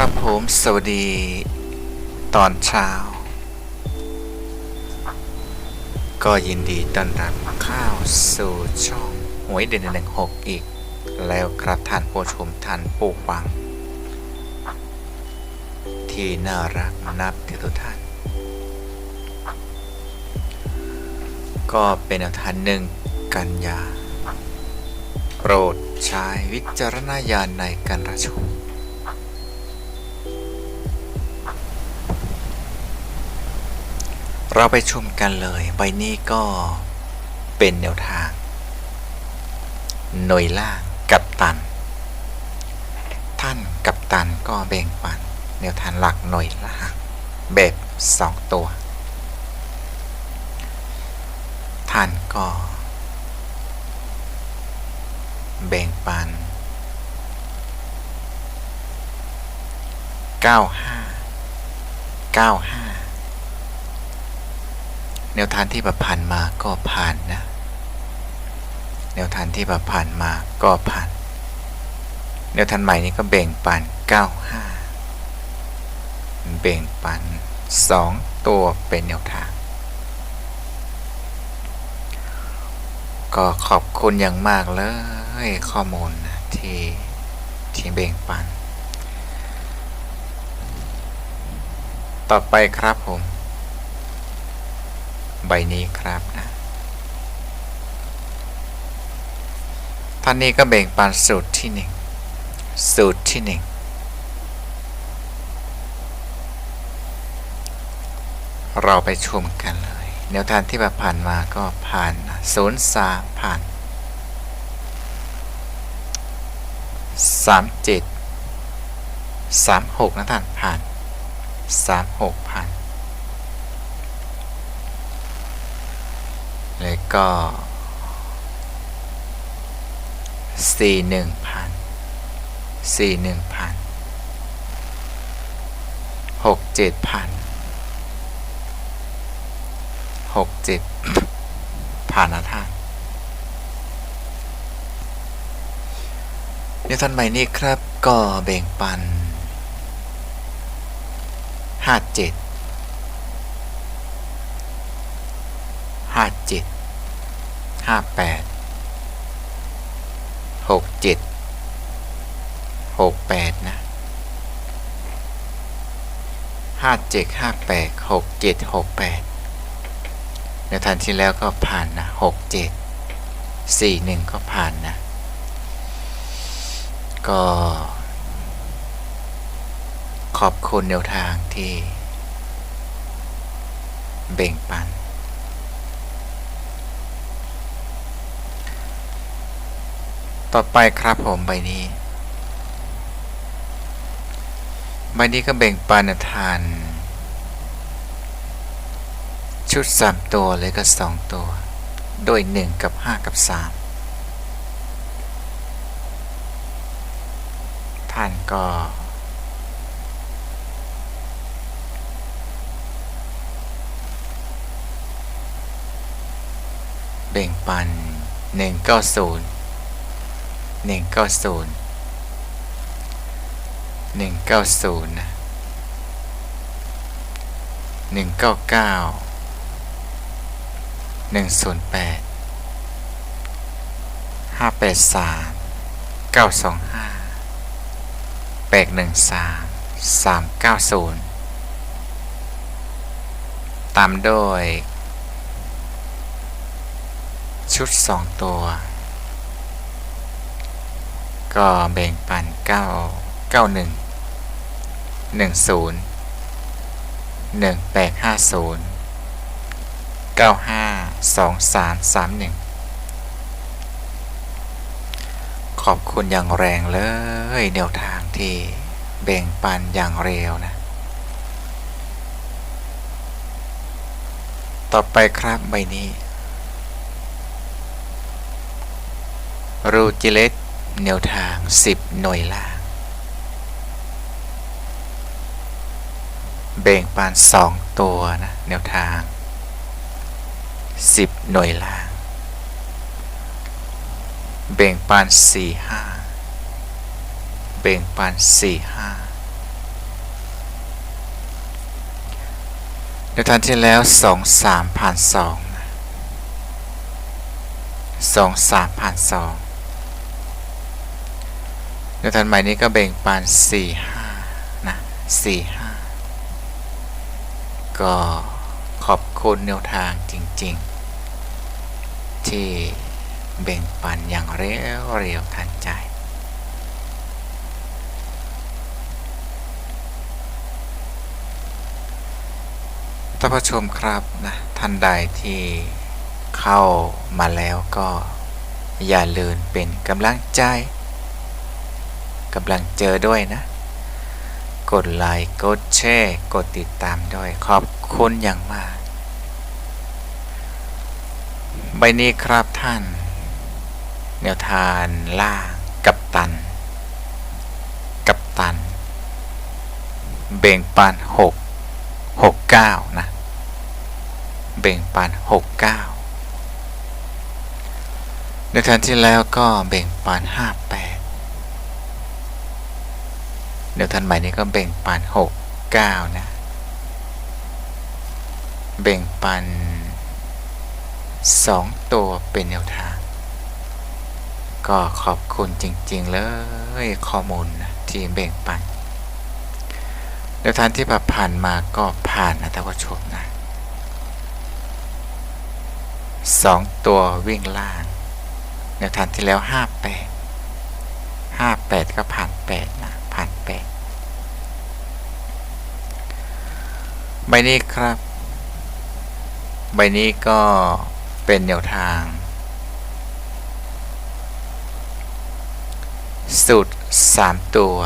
ครับผมสวัสดีตอนเช้า ก็ยินดีต้อนรับเข้าสู่ช่องหวยเด่นหนึ่งหกอีก แล้วครับท่านผู้ชมท่านผู้ฟัง ที่น่ารักนับถือทุกท่าน ก็เป็นแนวทางหนึ่งกันยา โปรดใช้วิจารณญาณในการรับชม เราไปชมกันเลยใบนี้ก็เป็นแนวทาง หน่วยล่างกับตัน ท่านกับตันก็แบ่งปัน แนวทางหลักหน่วยล่าง แบบสองตัว ท่านก็ แบ่งปัน 95 95 แนวทางที่ประผ่านมาก็ผ่านนะ แนวทางที่ประผ่านมาก็ผ่าน แนวทางใหม่นี้ก็แบ่งปัน95 แบ่งปัน 2 ตัวเป็นแนวทาง ก็ขอบคุณอย่างมากเลยข้อมูลนะที่ที่แบ่งปัน ต่อไปครับผม ใบนี้ครับนะท่านนี้ก็แบ่งปันสูตรที่หนึ่งสูตรที่หนึ่งเราไปชมกันเลยแนวทางที่ผ่านมาก็ผ่านศูนย์สามผ่านสามเจ็ดสามหกนะท่านผ่านสามหกผ่าน แล้ว ก็สี่หนึ่งพันสี่หนึ่งพันหกเจ็ดพันหกเจ็ดผ่านนะท่านในท่านใหม่นี้ครับก็แบ่งปันห้าเจ็ด ห้าเจ็ด ห้าแปดหกเจ็ดหกแปดนะห้าเจ็ดห้าแปดหกเจ็ดหกแปดในทันที่แล้วก็ผ่านนะหกเจ็ดสี่หนึ่งก็ผ่านนะ ก็ ขอบคุณแนวทางที่แบ่งปัน ต่อไปครับผมใบนี้ ใบนี้ก็แบ่งปันทาน ชุด 3 ตัวเลยก็ 2 ตัว โดย 1 กับ 5 กับ 3 ท่านก็แบ่งปัน190 หนึ่งเก้าศูนย์หนึ่งเก้าศูนย์นะหนึ่งเก้าเก้าหนึ่งศูนย์แปดห้าแปดสามเก้าสองห้าแปดหนึ่งสามสามเก้าศูนย์ตามด้วย ชุดสองตัว ก็แบ่งปัน 9 91 10 1850 95 2331 ขอบคุณอย่างแรงเลยแนวทางที่แบ่งปันอย่างเร็วนะ ต่อไปครับใบนี้รูจิเลต แนวทาง 10 หน่วยล่าง แบ่งปาน 2 ตัวนะ แนวทาง 10 หน่วยล่าง แบ่งปาน 4 5 แบ่งปาน 4 5แนวทางที่แล้วสองสามผ่านสองสองสามผ่านสอง ในทันใหม่นี้ก็แบ่งปันสี่ห้านะสี่ห้าก็ขอบคุณแนวทางจริง ๆ ที่แบ่งปันอย่างเร็วเร็วทันใจ ท่านผู้ชมครับนะท่านใดที่เข้ามาแล้วก็อย่าลืมเป็นกำลังใจ กำลังเจอด้วยนะ กดไลค์กดแชร์กดติดตามด้วย ขอบคุณอย่างมาก ใบนี้ครับท่าน แนวทานล่างกับตัน กับตัน เบ่งปันหกหกเก้านะ เบ่งปันหกเก้าในทันที่แล้วก็เบ่งปันห้าแปด เดี๋ยวทันใหม่นี้ก็เบ่งปันหกเก้านะเบ่งปันสองตัวเป็นแนวทาง ก็ขอบคุณจริง ๆ เลยข้อมูลนะที่เบ่งปันแนวทางที่ผ่านมาก็ผ่านนะท่านผู้ชมนะสองตัววิ่งล่างแนวทางที่แล้วห้าแปดห้าแปดก็ผ่านแปดนะ ผ่านแปด ใบนี้ครับ ใบนี้ก็เป็นแนวทาง สูตรสามตัว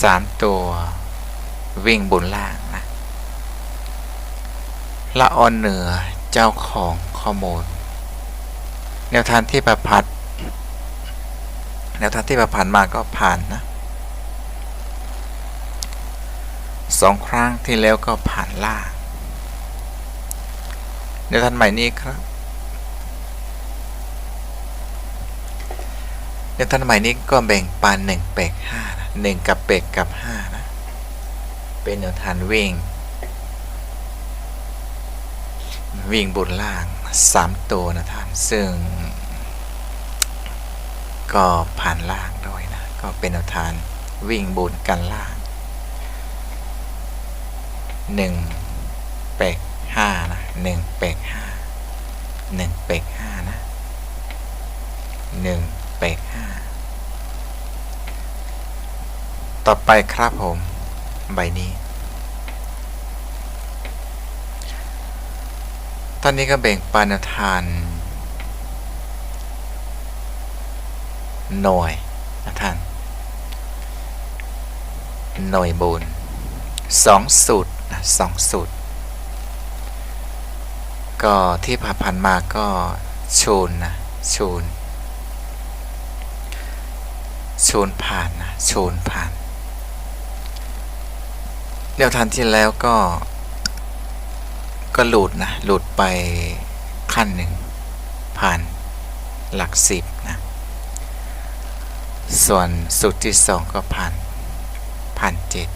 สามตัว วิ่งบนล่างนะละออนเหนือเจ้าของข้อมูล แนวทางที่ประพัดแนวทางที่ประพันมาก็ผ่านนะ สองครั้งที่แล้วก็ผ่านล่างแนวทางใหม่นี้ครับแนวทางใหม่นี้ก็แบ่งปันหนึ่งเปกห้านะหนึ่งกับเปกกับห้านะเป็นแนวทางวิ่ง วิ่งบนล่างสามตัวนะท่านซึ่ง ก็ผ่านล่างด้วยนะก็เป็นแนวทางวิ่งบนกันล่าง หนึ่งเปกห้านะหนึ่งเปกห้าหนึ่งเปกห้านะหนึ่งเปกห้าต่อไปครับผม ใบนี้ตอนนี้ก็แบ่งปันทาน หน่วยนะท่านหน่วยบุญสองสูตร นะสองสูตร ก็ที่ผ่านผ่านมาก็ชูนนะชูนชูนผ่านนะชูนผ่านเดี๋ยวทันที่แล้วก็ ก็หลุดนะหลุดไปขั้นหนึ่งผ่านหลักสิบนะส่วนสุดที่สองก็ผ่านผ่านเจ็ด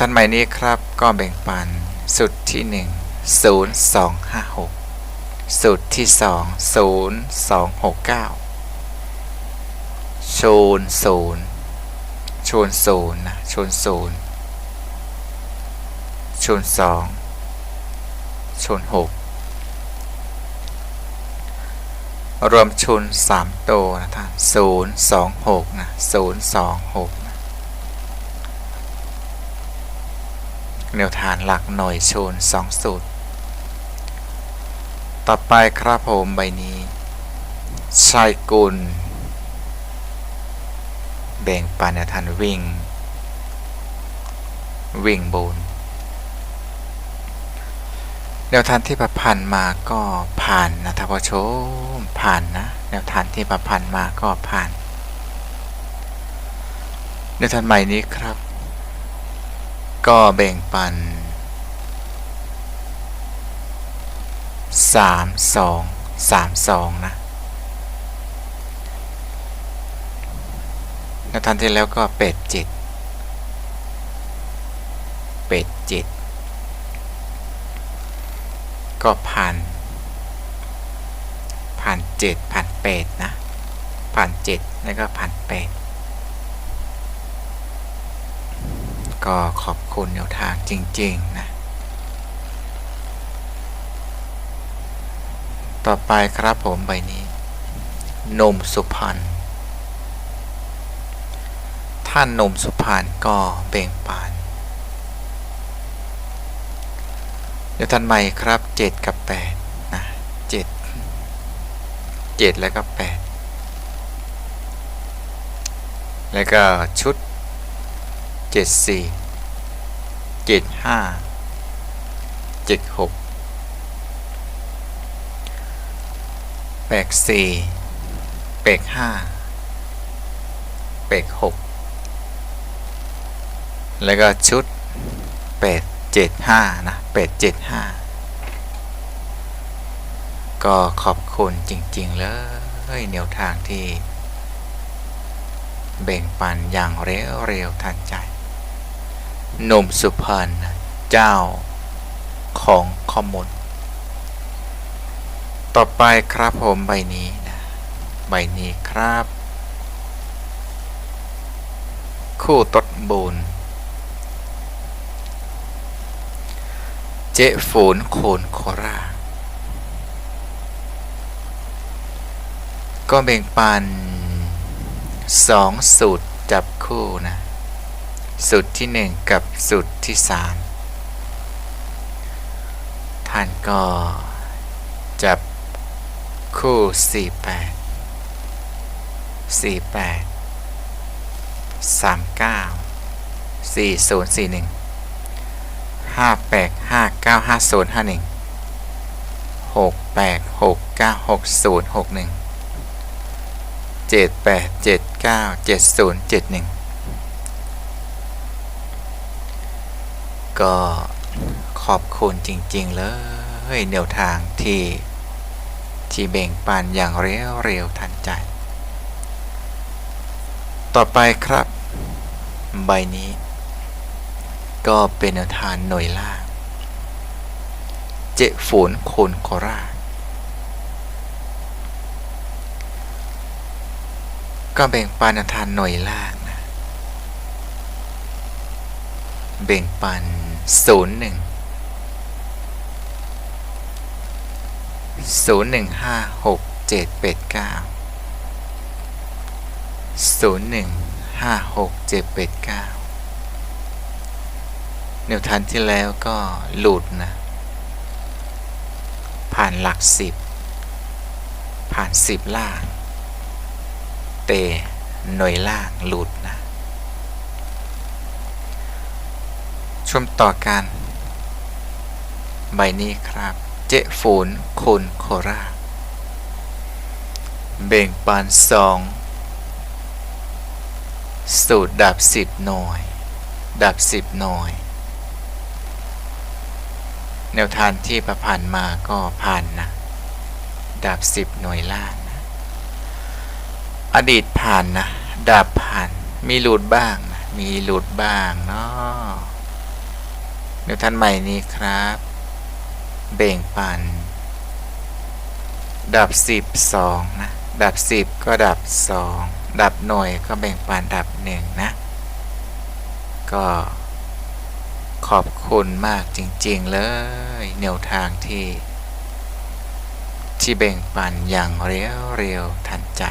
ท่านใหม่นี้ครับก็แบ่งปันสูตรที่ 1 0 2 5 6 สูตรที่ 2 0 2 6 9 โชนศูนย์ชูนศูนย์นะชูนศูนย์ชูนสองชูนหกรวมชูนส3ตัวนะท่านศูนย์สองหกนะศูนย์สองหก แนวฐานหลักหน่วยชุนสองสูตร ต่อไปครับผมใบนี้ชายกุล แบ่งปันแนวทานวิ่ง วิ่งบนแนวทางที่ประพันธ์มาก็ผ่านนะท่านผู้ชมผ่านนะแนวทางที่ประพันธ์มาก็ผ่าน แนวทางใหม่นี้ครับ ก็แบ่งปัน 3 2 3 2 นะแล้วทันทีแล้วก็ 8 7 8 7 ก็ผ่านผ่าน 7 ผ่าน 8 นะ ผ่าน 7 แล้วก็ผ่าน 8 ก็ขอบคุณแนวทางจริง ๆ นะ ต่อไปครับผมใบนี้นมสุพรรณท่านนมสุพรรณก็เบ่งปาน เดี๋ยวท่านใหม่ครับ 7 กับ 8 นะ 7 7 แล้วก็ 8 แล้วก็ชุด 74 75 76แปลกสี่แปลกห้าแปลกหกแล้วก็ชุดแปดเจ็ดห้านะแปดเจ็ดห้าก็ขอบคุณจริง ๆ เลยแนวทางที่ แบ่งปันอย่างเร็วเร็วทันใจ หนุ่มสุพรรณเจ้าของคอมมอนต่อไปครับผมใบนี้นะใบนี้ครับ คู่ตดบูนเจฝูนโคนโคราก็แบ่งปันสองสูตรจับคู่นะ สุดที่ 1 กับสุดที่ 3 ท่านก็จับคู่ 48 48 39 4041 58 59 50 51 68 69 60 61 78 79 70 71 ก็ขอบคุณจริง ๆ เลยแนวทางที่ที่แบ่งปันอย่างเร็วเร็วทันใจ ต่อไปครับ ใบนี้ ก็เป็นแนวทางหน่วยล่างเจฝูนโคนโคราก็แบ่งปันแนวทางหน่วยล่างนะแบ่งปัน ศูนย์หนึ่งศูนย์หนึ่งห้าหกเจ็ดแปดเก้าศูนย์หนึ่งห้าหกเจ็ดแปดเก้าแนวทันที่แล้วก็หลุดนะ ผ่านหลักสิบ ผ่านสิบล่าง เตหน่วยล่างหลุดนะ มต่อกันใบนี้ครับ เจฟูนคนโคราชเบ่งปานสอง สูตรดับสิบหน่วย ดับสิบหน่วย แนวทางที่ประพันธ์มาก็ผ่านนะ ดับสิบหน่วยล่างนะ อดีตผ่านนะ ดับผ่าน มีหลุดบ้างนะ มีหลุดบ้างเนาะ แนวท่างใหม่นี้ครับ เบ่งปัน ดับสิบสองนะ ดับสิบก็ดับสองดับหน่วยก็แบ่งปันดับหนึ่งนะ ก็ขอบคุณมากจริงๆเลยแนวทางที่ ที่แบ่งปันอย่างเร็วเร็วทันใจ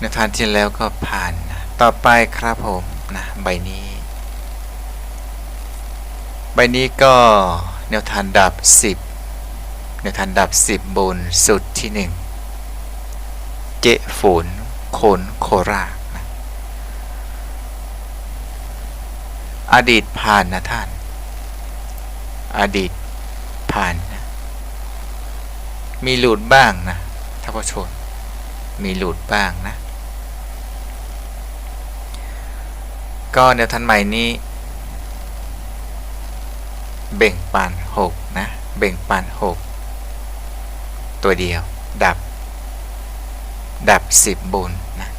ในทานที่แล้วก็ผ่านนะต่อไปครับผมนะใบนี้ ใบนี้ก็แนวทานดับ 10 แนวทานดับ 10 บนสุดที่ 1 เจฝนโคนโคราชนะอดีตผ่านนะท่าน อดีตผ่านนะมีหลุดบ้างนะท่านผู้ชมมีหลุดบ้างนะ ก็แนวทันใหม่นี้ เบ่งปันหกนะ เบ่งปันหกตัวเดียว ดับ ดับสิบบนนะ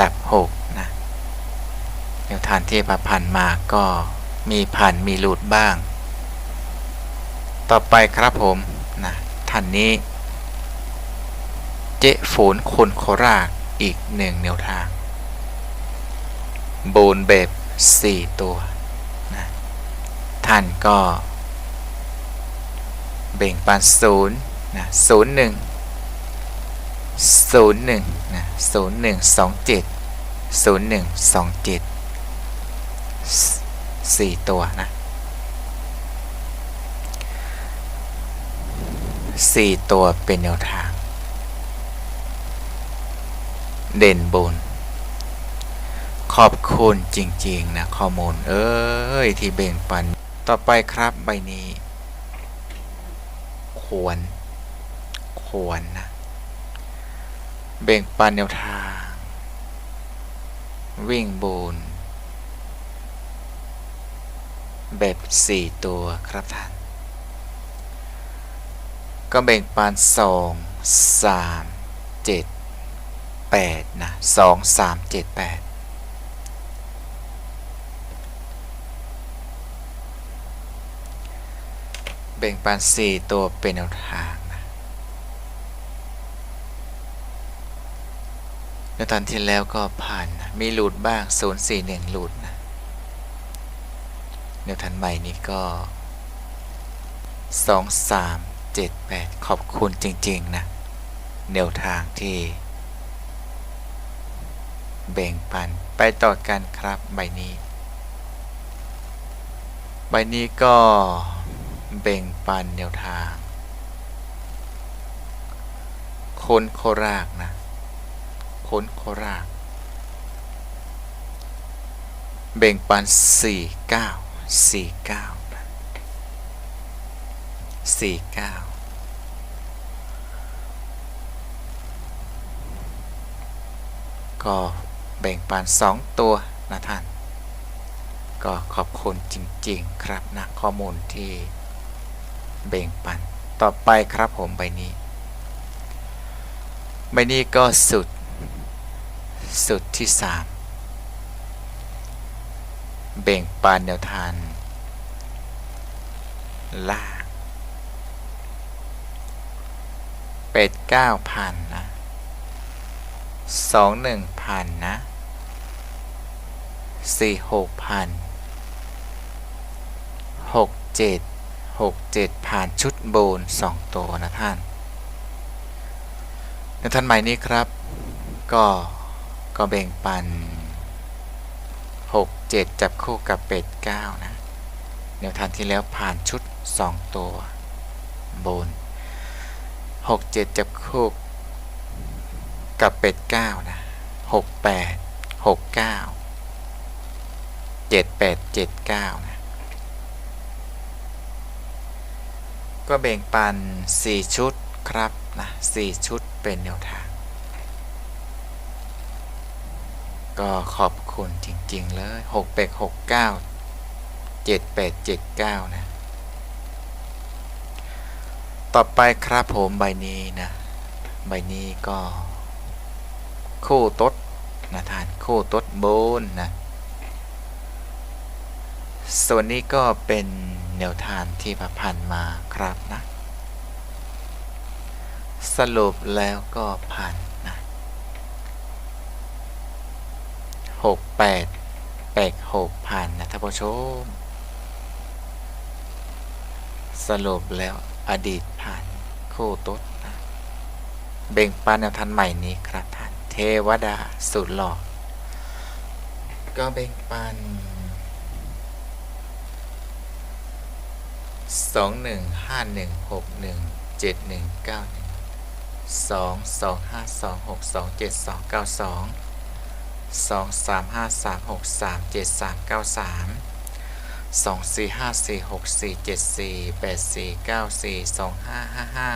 ดับหกนะแนวทางที่ผ่านมาก็มีผ่านมีหลุดบ้าง ต่อไปครับผมนะท่านนี้ เจ๊ฝนคนโคราชอีกหนึ่งแนวทาง บนแบบสี่ตัวนะท่านก็ เบ่งปันศูนย์นะศูนย์หนึ่งศูนย์หนึ่งนะศูนย์หนึ่งสองเจ็ดศูนย์หนึ่งสองเจ็ดสี่ตัวนะสี่ตัวเป็นแนวทาง เด่นบน ขอบคุณจริงๆ นะ ข้อมูล เอ้ย ที่เบ่งปัน ต่อไปครับใบนี้ ควร ควรนะ เบ่งปันแนวทาง วิ่งบูนแบบ 4 ตัวครับท่าน ก็เบ่งปัน2 3 7 8 นะ 2 3 7 8 เจ็ดแบ่งปันสี่ตัวเป็นแนวทางนะในตอนที่แล้วก็ผ่านนะมีหลุดบ้าง 041 หลุดนะแนวทันใหม่นี้ก็ 2 3 7 8 ขอบคุณจริง ๆ นะ แนวทางที่ แบ่งปันไปต่อกันครับใบนี้ ใบนี้ก็ แบ่งปันแนวทางคนโครากนะคนโคราก แบ่งปัน 49 49นะ49ก็แบ่งปัน2 ตัวนะท่าน ก็ขอบคุณจริง ๆ ครับนะข้อมูลที่ แบ่งปัน ต่อไปครับผมใบนี้ ใบนี้ก็สุด สุดที่3เบ่งปันแนวทานล่าเป็ดเก้าพันนะสองหนึ่งพันนะสี่หกพันหกเจ็ด หกเจ็ดผ่านชุดโบนสองตัวนะท่าน ในท่านใหม่นี้ครับ ก็ก็แบ่งปันหกเจ็ดจับคู่กับเป็ดเก้านะแนวทางที่แล้วผ่านชุดสองตัว โบนหกเจ็ดจับคู่กับเป็ดเก้านะหกแปดหกเก้าเจ็ดแปดเจ็ดเก้านะ ก็แบ่งปัน 4 ชุดครับนะ4ชุดเป็นแนวทาง ก็ขอบคุณจริง ๆ เลย6 8 6 9 7 8 7 9 นะ ต่อไปครับผมใบนี้นะ ใบนี้ก็ คู่ตดนะทานคู่ตดโบนนะ ส่วนนี้ก็เป็น แนวทางที่ผ่านมาครับนะ สรุปแล้วก็ผ่านนะหกแปดแปดหกผ่านนะท่านผู้ชม สรุปแล้วอดีตผ่านคู่ต้นนะเบ่งปันแนวทางใหม่นี้ครับท่านเทวดาสุดหล่อก็เบ่งปัน สองหนึ่งห้าหนึ่งหกหนึ่งเจ็ดหนึ่งเก้าหนึ่งสองสองห้าสองหกสองเจ็ดสองเก้าสองสองสามห้าสามหกสามเจ็ดสามเก้าสามสองสี่ห้าสี่หกสี่เจ็ดสี่แปดสี่เก้าสี่สองห้าห้าห้า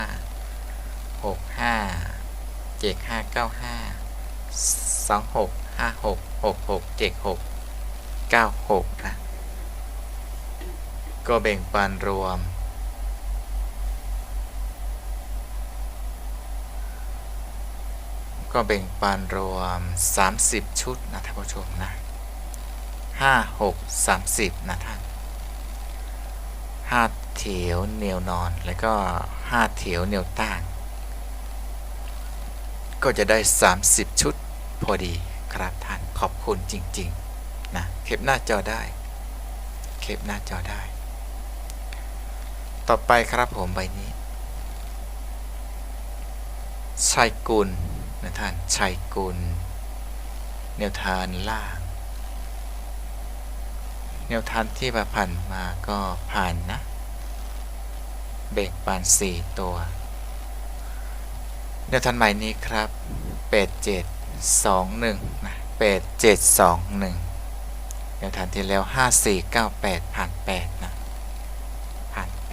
หกห้าเจ็ดห้าเก้าห้าสองหกห้าหกหกหกเจ็ดหกเก้าหกนะ ก็แบ่งปันรวม ก็แบ่งปันรวม 30 ชุดนะท่านผู้ชมนะห้าหกสามสิบนะท่านห้าเถวเนียวนอน แล้วก็ห้าเถวเนียวตั้งก็จะได้ 30 ชุดพอดีครับท่านขอบคุณจริง ๆ นะ เก็บหน้าจอได้ เก็บหน้าจอได้ ต่อไปครับผมใบนี้ ชัยกุลนะท่าน ชัยกุล แนวทานล่างแนวทานที่ผ่านมาก็ผ่านนะ เบรกปานสี่ตัว แนวทานใหม่นี้ครับ8 7 2 1นะ8 7 2 1แนวทานที่แล้ว5 4 9 8ผ่าน8นะผ่าน 8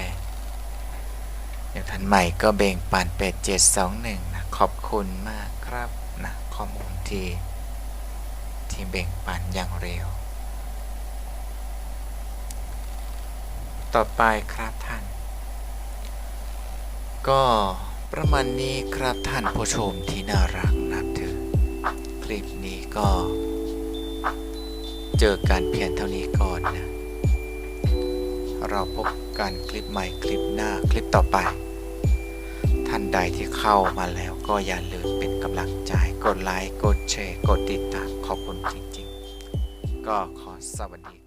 แนวทานใหม่ก็เบ่งปัน8 7 2 1นะขอบคุณมากครับนะข้อมูลที่ที่เบ่งปันอย่างเร็ว ต่อไปครับท่าน ก็ประมาณนี้ครับท่านผู้ชมที่น่ารักนับถือคลิปนี้ก็ เจอกันเพียงเท่านี้ก่อนนะ เราพบ กันคลิปใหม่คลิปหน้าคลิปต่อไป ท่านใดที่เข้ามาแล้วก็อย่าลืมเป็นกำลังใจ กดไลค์ กดแชร์ กดติดตาม ขอบคุณจริง ๆ ก็ขอสวัสดี